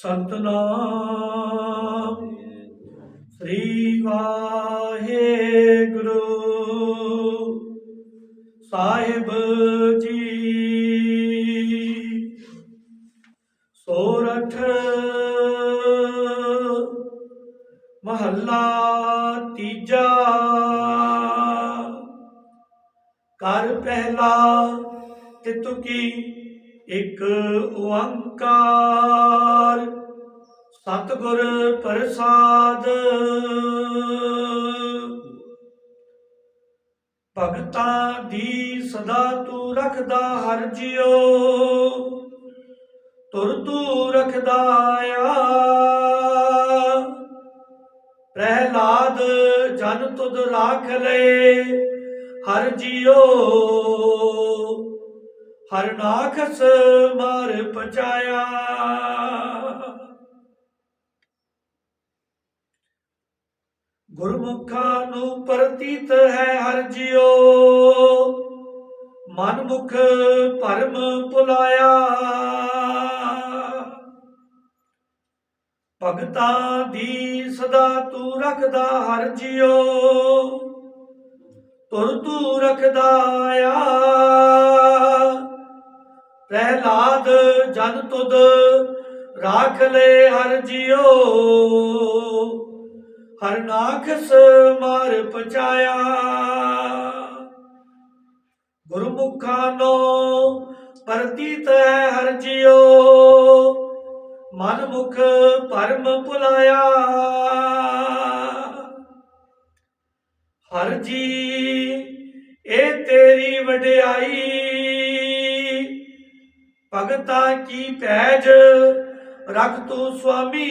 ਸਤਨਾਮ। ਸ੍ਰੀ ਵਾਹਿਗੁਰੂ। ਸਾਹਿਬ ਜੀ। ਸੋਰਠ। ਮਹੱਲਾ ਤੀਜਾ। ਕਰ ਪਹਿਲਾ ਤਿਤੁਕੀ ਇੱਕ ਓੰਕਾਰ, ਸਤਿਗੁਰ ਪ੍ਰਸਾਦ। ਭਗਤਾਂ ਦੀ ਸਦਾ ਤੂੰ ਰੱਖਦਾ ਹਰ ਜਿਉ, ਤੁਰ ਤੂੰ ਰੱਖਦਾ ਆ। ਪ੍ਰਹਿਲਾਦ, ਜਨ ਤੁਧ ਰਾਖ ਲੈ ਹਰ ਜਿਉ। ਹਰ ਨਾਖਸ ਮਾਰ ਪਚਾਇਆ। ਗੁਰਮੁਖਾਂ ਨੂੰ ਪ੍ਰਤੀਤ ਹੈ ਹਰ ਜਿਉ। ਮਨ ਮੁਖ ਭਰਮ ਭੁਲਾਇਆ। ਭਗਤਾਂ ਦੀ ਸਦਾ ਤੂੰ ਰੱਖਦਾ ਹਰ ਜਿਉ। ਤੁਰ ਤੂੰ ਰੱਖਦਾ ਆ ਪ੍ਰਹਿਲਾਦ ਜਨ ਤੁਧ ਰਾਖ ਲੈ ਹਰ ਜਿਉ। ਹਰ ਨਾਖਸ ਮਾਰ ਪਚਾਇਆ ਗੁਰਮੁਖਾਂ ਨੂੰ ਪ੍ਰਤੀਤ ਹੈ ਹਰ ਜਿਉ। ਮਨ ਮੁਖ ਪਰਮ ਭੁਲਾਇਆ। ਹਰ ਜੀ, ਇਹ ਤੇਰੀ ਵਡਿਆਈ। ਭਗਤਾ ਕੀ ਪੈਜ ਰਖ ਤੂੰ ਸੁਆਮੀ?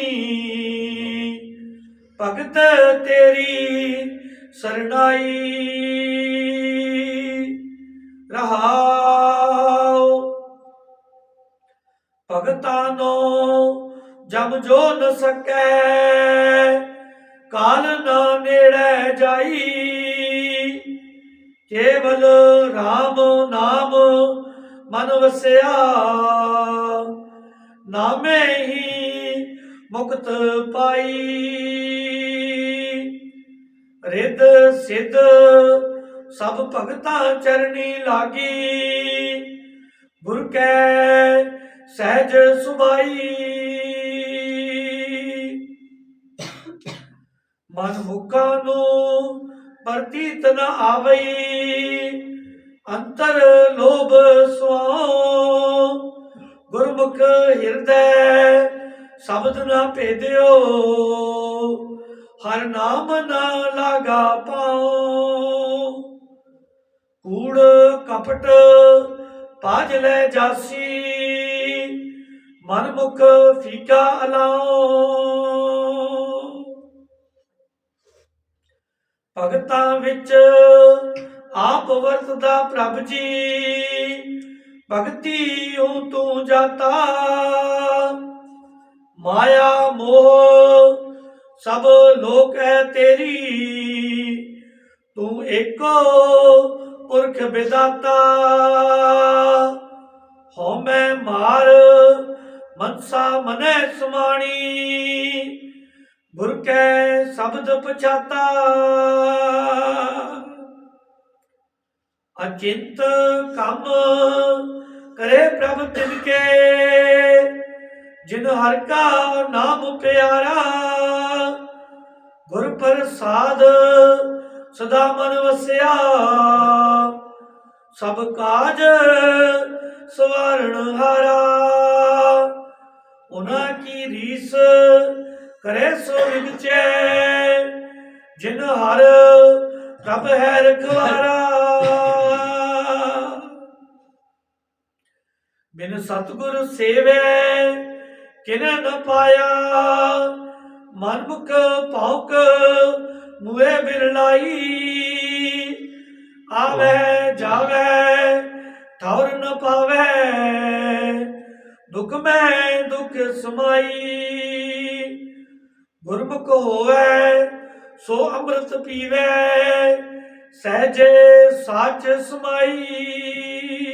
ਭਗਤ ਤੇਰੀ ਸਰਣਾਈ। ਰਹਾਉ। ਭਗਤਾਂ ਨੂੰ ਜਮ ਜੋ ਨ ਸਕੈ, ਕਾਲ ਨਾ ਨੇੜੇ ਜਾਈ। ਕੇਵਲ RAM ਨਾਮ ਮਨ ਵਸਿਆ। ਨਾਮੇ ਹੀ ਮੁਕਤ ਪਾਈ। ਰਿੱਧ ਸਿੱਧ ਸਭ ਭਗਤਾਂ ਚਰਨੀ ਲਾਗੀ। ਗੁਰ ਕੈ ਸਹਿਜ ਸੁਭਾਈ। ਮਨ ਮੁਖਾਂ ਨੂੰ ਪ੍ਰਤੀਤ ਨ ਆਵਈ। ਅੰਤਰ ਲੋਭ ਸੁਆਉ ਗੁਰਮੁਖ ਹਿਰਦੈ ਸ਼ਬਦ ਨਾ ਭੇਦਿਓ। ਹਰ ਨਾਮ ਨਾ ਲਾਗਾ ਪਾਉ। ਕੂੜ ਕਪਟ ਪਾਜ ਲੈ ਜਾਸੀ। ਮਨ ਮੁਖ ਫੀਕਾ ਅਲਾਉ। ਭਗਤਾਂ ਵਿੱਚ ਆਪ ਵਰਤਦਾ ਪ੍ਰਭ ਜੀ। ਭਗਤੀ ਉਹ ਤੂੰ ਜਾਤਾ। ਮਾਇਆ, ਮੋਹ, ਸਭ ਲੋਕ ਹੈ ਤੇਰੀ। ਤੂੰ ਏਕੋ ਪੁਰਖ ਵਿਦਾਤਾ ਹਉ ਮੈਂ ਮਾਰ, ਮਨਸਾ ਮਨੈ ਸਮਾਣੀ। ਗੁਰ ਕੈ ਸ਼ਬਦ ਪਛਾਤਾ। ਅਚਿੰਤ ਕੰਮ ਕਰੇ ਪ੍ਰਭ ਤਿਨ ਕੇ, ਜਿਨ ਹਰ ਕਾ ਨਾਮ ਪਿਆਰਾ, ਗੁਰ ਪ੍ਰਸਾਦ ਸਦਾ ਮਨ ਵਸਿਆ। ਸਭ ਕਾਜ ਸਵਾਰਣ ਹਾਰਾ ਉਹਨਾਂ ਕੀ ਰੀਸ ਕਰੇ ਸੋ ਵਿਚੇ, ਜਿਨ ਹਰ ਪ੍ਰਭ ਹੈ ਰਖਵਾਰਾ। ਬਿਨ ਸਤਗੁਰ ਸੇਵੈ ਕਿਨ ਨ ਪਾਇਆ? ਮਨ ਮੁਖ ਭੌਕ ਮੂਏ ਬਿਰਲਾਈ ਆਵੇ, ਜਾਵੇ ਠੌਰ ਨ ਪਾਵੇ। ਦੁਖ ਮੈਂ ਦੁਖ ਸਮਾਈ। ਗੁਰਮੁਖ ਹੋਵੇ, ਸੋ ਅੰਮ੍ਰਿਤ ਪੀਵੇ। ਸਹਜੇ ਸਾਚ ਸਮਾਈ।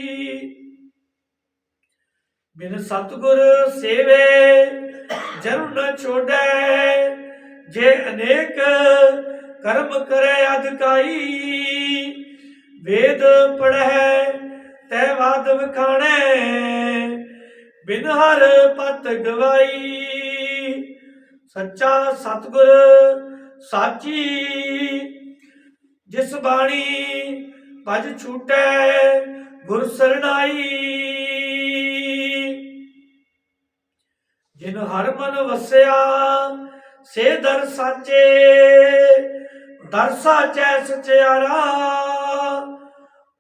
ਬਿਨ ਸਤਗੁਰ ਸੇਵੇ, ਜਨਮ ਨ ਛੋੜੈ, ਜੇ ਅਨੇਕ ਕਰਮ ਕਰੇ ਅਧਿਕਾਈ ਵੇਦ ਪੜੈ ਤੈ ਵਾਦ ਵਖਾਣੈ, ਬਿਨ ਹਰ ਪਤ ਗਵਾਈ। ਸੱਚਾ ਸਤਗੁਰ ਸਾਚੀ, ਜਿਸ ਬਾਣੀ ਭਜ ਛੂਟੈ, ਗੁਰ ਸਰਣਾਈ। ਜਿਨ ਹਰ ਮਨ ਵਸਿਆ, ਸੇ ਦਰ ਸਾਚੇ। ਦਰ ਸਾਚੈ ਸਚਿਆਰਾ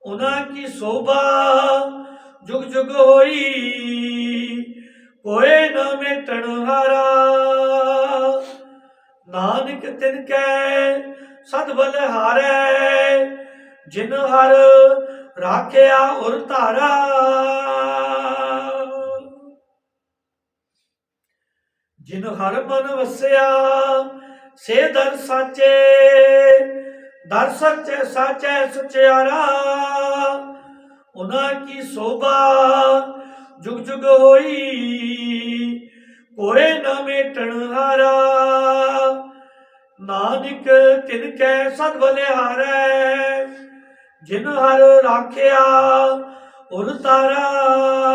ਉਹਨਾਂ ਕੀ ਸੋਭਾ ਜੁਗ ਜੁਗ ਹੋਈ, ਕੋਏ ਨਾ ਮੇਟਣ ਹਾਰਾ। ਨਾਨਕ ਤਿਨ ਕੈ ਸਦ ਬਲਿਹਾਰੈ ਜਿਨ ਹਰ ਰਾਖਿਆ ਉਰ ਧਾਰਾ। ਜਿਨ ਹਰ ਮਨ ਵਸਿਆ, ਸੇ ਦਰ ਸਾਚੇ, ਦਰ ਸੱਚੇ ਸਾਚੈ ਸੁਚਿਆਰਾ। ਉਹਨਾਂ ਕੀ ਸੋਭਾ ਜੁਗ ਜੁਗ ਹੋਈ, ਕੋਏ ਨਾ ਮੇਟਣ ਹਾਰਾ। ਨਾਨਕ ਤਿਨ ਕੈ ਸਦ ਬਲਿਹਾਰੈ ਜਿਨ ਹਰ ਰਾਖਿਆ ਉਨ ਤਾਰਾ।